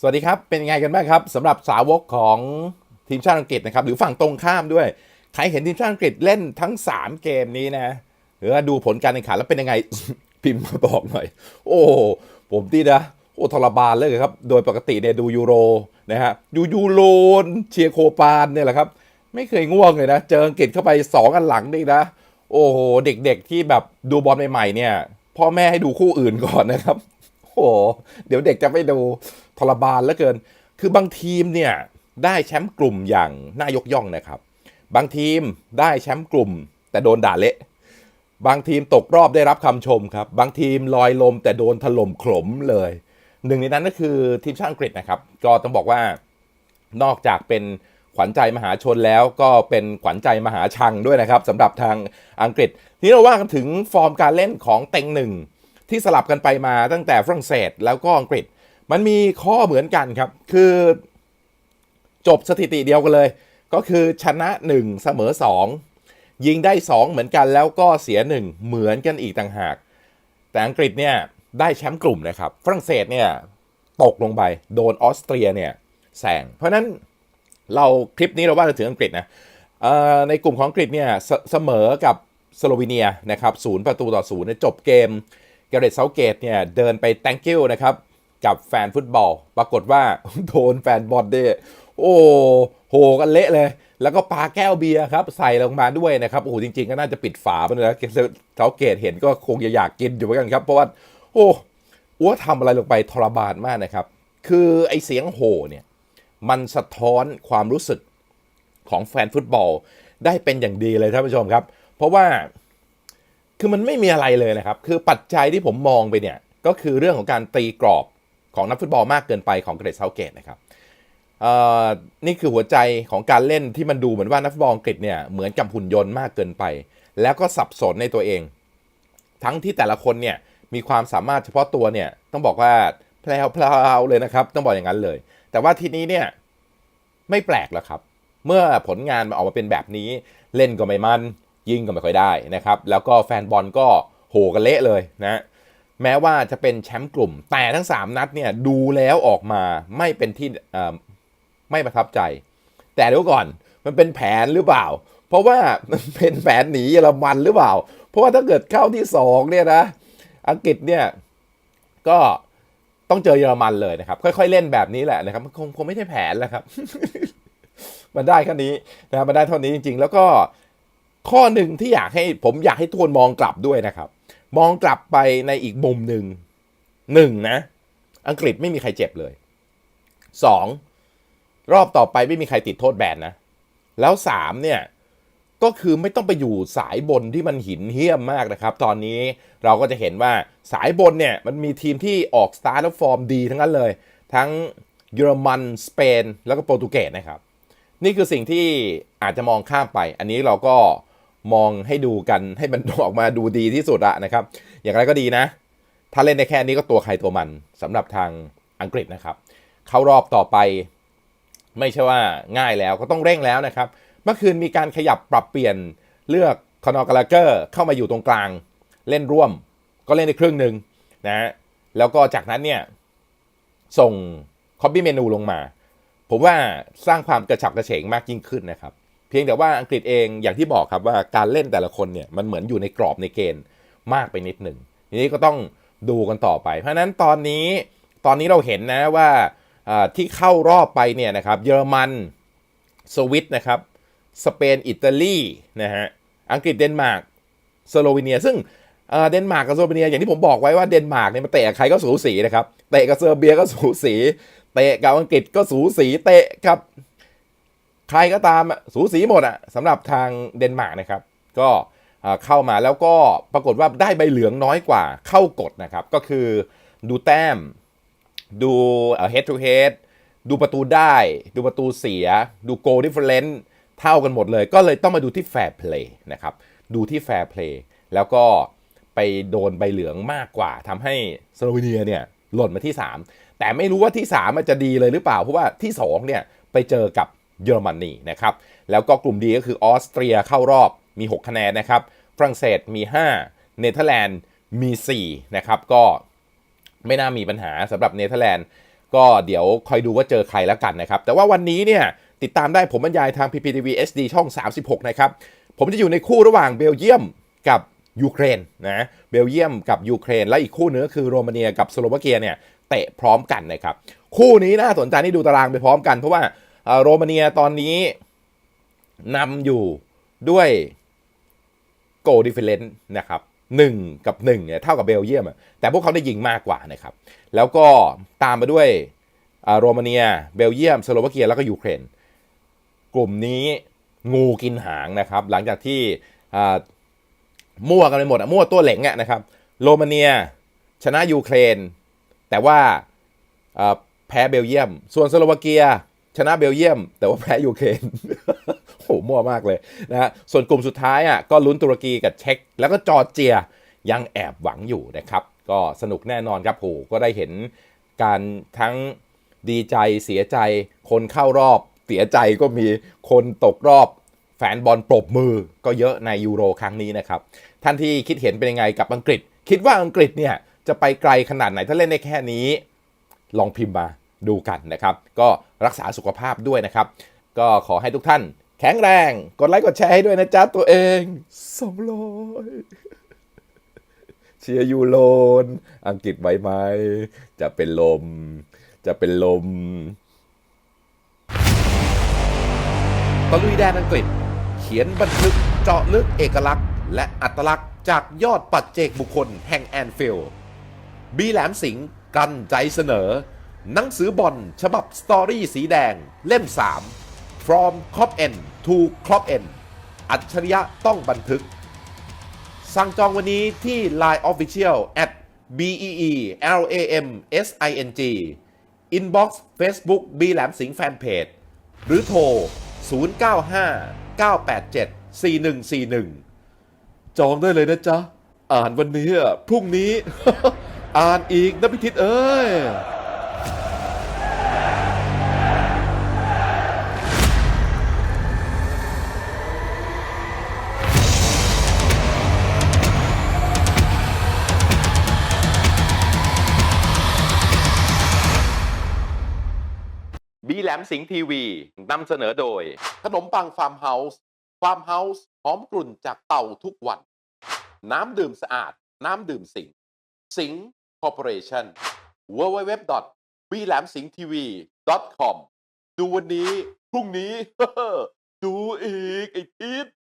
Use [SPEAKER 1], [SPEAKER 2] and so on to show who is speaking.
[SPEAKER 1] สวัสดีครับ เป็นยังไงกันบ้างครับสำหรับสาวกของทีมชาติอังกฤษนะครับ หรือฝั่งตรงข้ามด้วย ใครเห็นทีมชาติอังกฤษเล่นทั้ง 3 เกมนี้นะ หรือว่าดูผลการแข่งขันแล้วเป็นยังไง พิมพ์มาบอกหน่อย โอ้ผมที่นะ โอ้ทรมานเลยครับ โดยปกติเนี่ยดูยูโรนะฮะดูยูโรเชียร์โคปานเนี่ยแหละครับ ไม่เคยง่วงเลยนะ เจออังกฤษเข้าไป 2 อันหลังนี่นะ โอ้โหเด็กๆที่แบบดูบอลใหม่ๆเนี่ยพ่อแม่ให้ดูคู่อื่นก่อนนะครับโอ้โหเดี๋ยวเด็กจะไม่ดู ทรมานเหลือเกิน คือบางทีมเนี่ยได้แชมป์กลุ่มอย่างน่ายกย่องนะครับ บางทีมได้แชมป์กลุ่ม แต่โดนด่าเละ บางทีมตกรอบได้รับคำชมครับ บางทีมลอยลมแต่โดนถล่มขลมเลย หนึ่งในนั้นก็คือทีมชาติอังกฤษนะครับ ก็ต้องบอกว่านอกจากเป็นขวัญใจมหาชนแล้วก็เป็นขวัญใจมหาชังด้วยนะครับสำหรับทางอังกฤษนี้เราว่ากันถึงฟอร์มการเล่นของเต็งหนึ่งที่สลับกันไปมาตั้งแต่ฝรั่งเศสแล้วก็อังกฤษ มันมีข้อเหมือนกันครับ คือจบสถิติเดียวกันเลย ก็คือชนะ 1 เสมอ 2 ยิงได้ 2 เหมือนกันแล้วก็เสีย 1 เหมือนกันอีกต่างหาก แต่อังกฤษเนี่ยได้แชมป์กลุ่มนะครับ ฝรั่งเศสเนี่ยตกลงไปโดนออสเตรียเนี่ยแซงเพราะนั้นเราคลิปนี้เราว่าถึงอังกฤษนะในกลุ่มของอังกฤษเนี่ยเสเสมอกับสโลวีเนียนะครับศูนย์ประตูต่อศูนย์จบเกมเกเรตเซาเกตเนี่ยเดินไป thank you นะครับ กับแฟนฟุตบอล ปรากฏว่าโดนแฟนบอลเนี่ยโอ้โหกันเละเลย แล้วก็ปาแก้วเบียร์ครับ ใส่ลงมาด้วยนะครับ โอ้โหจริงๆ ก็น่าจะปิดฝาไปเลยนะเทาเกตเห็นก็คงจะอยากกินอยู่เหมือนกันครับ เพราะว่า โอ้อ้วทำอะไรลงไปทรมานมากนะครับ คือไอเสียงโห่เนี่ย มันสะท้อนความรู้สึกของแฟนฟุตบอล ได้เป็นอย่างดีเลยท่านผู้ชมครับ เพราะว่าคือมันไม่มีอะไรเลยนะครับ คือปัจจัยที่ผมมองไปเนี่ย ก็คือเรื่องของการตีกรอบ ของนักฟุตบอลมากเกินไปของเกรซเซาเกตนะครับนี่คือหัวใจของการเล่นที่มันดูเหมือนว่านักฟุตบอลอังกฤษเนี่ยเหมือนกับหุ่นยนต์มากเกินไป แล้วก็สับสนในตัวเอง ทั้งที่แต่ละคนเนี่ยมีความสามารถเฉพาะตัวเนี่ยต้องบอกว่าแพลวๆเลยนะครับ ต้องบอกอย่างนั้นเลย แต่ว่าทีนี้เนี่ยไม่แปลกแล้วครับ เมื่อผลงานมันออกมาเป็นแบบนี้ เล่นก็ไม่มัน ยิงก็ไม่ค่อยได้นะครับ แล้วก็แฟนบอลก็โหกันเละเลยนะ แม้ว่าจะเป็นแชมป์กลุ่ม แต่ทั้ง 3 นัดเนี่ยดูแล้วออกมาไม่เป็นที่ไม่ประทับใจ แต่เดี๋ยวก่อนมันเป็นแผนหรือเปล่า เพราะว่ามันเป็นแผนหนีเยอรมันหรือเปล่า เพราะว่าถ้าเกิดเข้าที่2เนี่ยนะอังกฤษเนี่ยก็ต้องเจอเยอรมันเลยนะครับ ค่อยๆเล่นแบบนี้แหละนะครับมันคงคงไม่ใช่แผนแล้วครับ มันได้แค่นี้นะครับมันได้เท่านี้จริง ๆ แล้วก็ข้อหนึ่งที่อยากให้ผมอยากให้ทุกคนมองกลับด้วยนะครับ มองกลับไปในอีกมุมหนึ่งหนึ่งนะ อังกฤษไม่มีใครเจ็บเลยสองรอบต่อไปไม่มีใครติดโทษแบนนะ แล้วสามเนี่ยก็คือไม่ต้องไปอยู่สายบนที่มันหินเหี้ยมมากนะครับ ตอนนี้เราก็จะเห็นว่าสายบนเนี่ยมันมีทีมที่ออกสตาร์ทและฟอร์มดีทั้งนั้นเลย ทั้งเยอรมัน สเปน แล้วก็โปรตุเกสนะครับ นี่คือสิ่งที่อาจจะมองข้ามไป อันนี้เราก็ มองให้ดูกันให้มันออกมาดูดีที่สุดอะนะครับ อย่างไรก็ดีนะ ถ้าเล่นในแค่นี้ก็ตัวใครตัวมันสำหรับทางอังกฤษนะครับ เข้ารอบต่อไป ไม่ใช่ว่าง่ายแล้วก็ต้องเร่งแล้วนะครับ เมื่อคืนมีการขยับปรับเปลี่ยนเลือกคอนอกาลาเกอร์เข้ามาอยู่ตรงกลาง เล่นร่วม ก็เล่นในครึ่งหนึ่งนะฮะแล้วก็จากนั้นเนี่ยส่งคอบบี้เมนูลงมา ผมว่าสร้างความกระฉับกระเฉงมากยิ่งขึ้นนะครับ เพียงแต่ว่าอังกฤษเองอย่างที่บอกครับว่าการเล่นแต่ละคนเนี่ยมันเหมือนอยู่ในกรอบในเกณฑ์มากไปนิดหนึ่งทีนี้ก็ต้องดูกันต่อไป เพราะนั้นตอนนี้ตอนนี้เราเห็นนะว่าที่เข้ารอบไปเนี่ยนะครับเยอรมันสวิตนะครับสเปนอิตาลีนะฮะอังกฤษเดนมาร์กสโลวีเนีย ซึ่งเดนมาร์กกับสโลวีเนียอย่างที่ผมบอกไว้ว่าเดนมาร์กเนี่ยมาเตะใครก็สูสีนะครับเตะกับเซอร์เบียก็สูสีเตะกับอังกฤษก็สูสีเตะกับ ใครก็ตามสูสีหมดอะสำหรับทางเดนมาร์กนะครับ ก็เข้ามาแล้วก็ปรากฏว่าได้ใบเหลืองน้อยกว่าเข้ากฎนะครับ ก็คือดูแต้ม ดูเอ่อ head to head ดูประตูได้ ดูประตูเสีย ดู goal difference เท่ากันหมดเลย ก็เลยต้องมาดูที่ fair play นะครับ ดูที่ fair play แล้วก็ไปโดนใบเหลืองมากกว่าทำให้สโลวีเนียเนี่ยหล่นมาที่ 3 แต่ไม่รู้ว่าที่3มันจะดีเลยหรือเปล่า เพราะว่าที่ 2 เนี่ยไปเจอกับ เยอรมนีนะครับ แล้วก็กลุ่มดีก็คือออสเตรียเข้ารอบมี 6 คะแนนนะครับ ฝรั่งเศสมี 5 เนเธอร์แลนด์มี 4 นะครับ ก็ไม่น่ามีปัญหาสำหรับเนเธอร์แลนด์ ก็เดี๋ยวคอยดูว่าเจอใครแล้วกันนะครับ แต่ว่าวันนี้เนี่ยติดตามได้ผมบรรยายทาง PPTV SD ช่อง 36 นะครับ ผมจะอยู่ในคู่ระหว่างเบลเยียมกับยูเครนนะเบลเยียมกับยูเครน และอีกคู่นึงก็คือโรมาเนียกับสโลวาเกียเนี่ยเตะพร้อมกันนะครับ คู่นี้น่าสนใจที่ดูตารางไปพร้อมกันเพราะว่า โรมาเนียตอนนี้นำอยู่ด้วยโกดิเฟเลนต์นะครับหนึ่งกับหนึ่งเนี่ยเท่ากับเบลเยียมแต่พวกเขาได้ยิงมากกว่านะครับ แล้วก็ตามมาด้วยโรมาเนีย เบลเยียม สโลวาเกีย แล้วก็ยูเครน กลุ่มนี้งูกินหางนะครับ หลังจากที่มั่วกันไปหมดมั่วตัวเหลงนะครับ โรมาเนียชนะยูเครน แต่ว่าอ่าแพ้เบลเยียม ส่วนสโลวาเกีย ชนะเบลเยียม แต่ว่าแพ้ยูเครนโหมั่วมากเลยนะฮะส่วนกลุ่มสุดท้ายอะก็ลุ้นตุรกีกับเช็กแล้วก็จอร์เจียยังแอบหวังอยู่นะครับ ก็สนุกแน่นอนครับโหก็ได้เห็นการทั้งดีใจเสียใจ คนเข้ารอบ เสียใจก็มีคนตกรอบแฟนบอลปรบมือก็เยอะในยูโรครั้งนี้นะครับ ท่านที่คิดเห็นเป็นยังไงกับอังกฤษ คิดว่าอังกฤษเนี่ยจะไปไกลขนาดไหนถ้าเล่นได้แค่นี้ ลองพิมพ์มา ดูกันนะครับ ก็รักษาสุขภาพด้วยนะครับ ก็ขอให้ทุกท่าน แข็งแรง กดไลค์กดแชร์ให้ด้วยนะจ๊ะตัวเองสองร้อยเชียร์ยูโรนอังกฤษไว้ไหมจะเป็นลม จะเป็นลมตะลุยแดนอังกฤษ เขียนบันทึกเจาะลึกเอกลักษณ์ และอัตลักษณ์จากยอดปัจเจกบุคคลแห่งแอนฟิลด์บีแหลมสิงห์กันใจเสนอ หนังสือบอลฉบับสตอรี่สีแดงเล่ม 3 From Cop N to Cop N อัจฉริยะต้องบันทึก สั่งจองวันนี้ที่ Line Official at b e e l a m s i n g Inbox Facebook บีแหลมสิงห์แฟนเพจหรือโทร 095 987 4141 จองได้เลยนะจ๊ะ อ่านวันนี้พรุ่งนี้ อ่านอีกนะพิทิตเอ้ย หลมสิงห์ทีวีนำเสนอโดย ขนมปังฟาร์มเฮาส์ฟาร์มเฮาส์หอมกลุ่นจากเต่าทุกวัน น้ำดื่มสะอาด น้ำดื่มสิงห์สิงห์คอร์ปอเรชั่น w w w b l a m s i n g t v com ดูวันนี้ พรุ่งนี้ ดูอีกไอ้ทิศ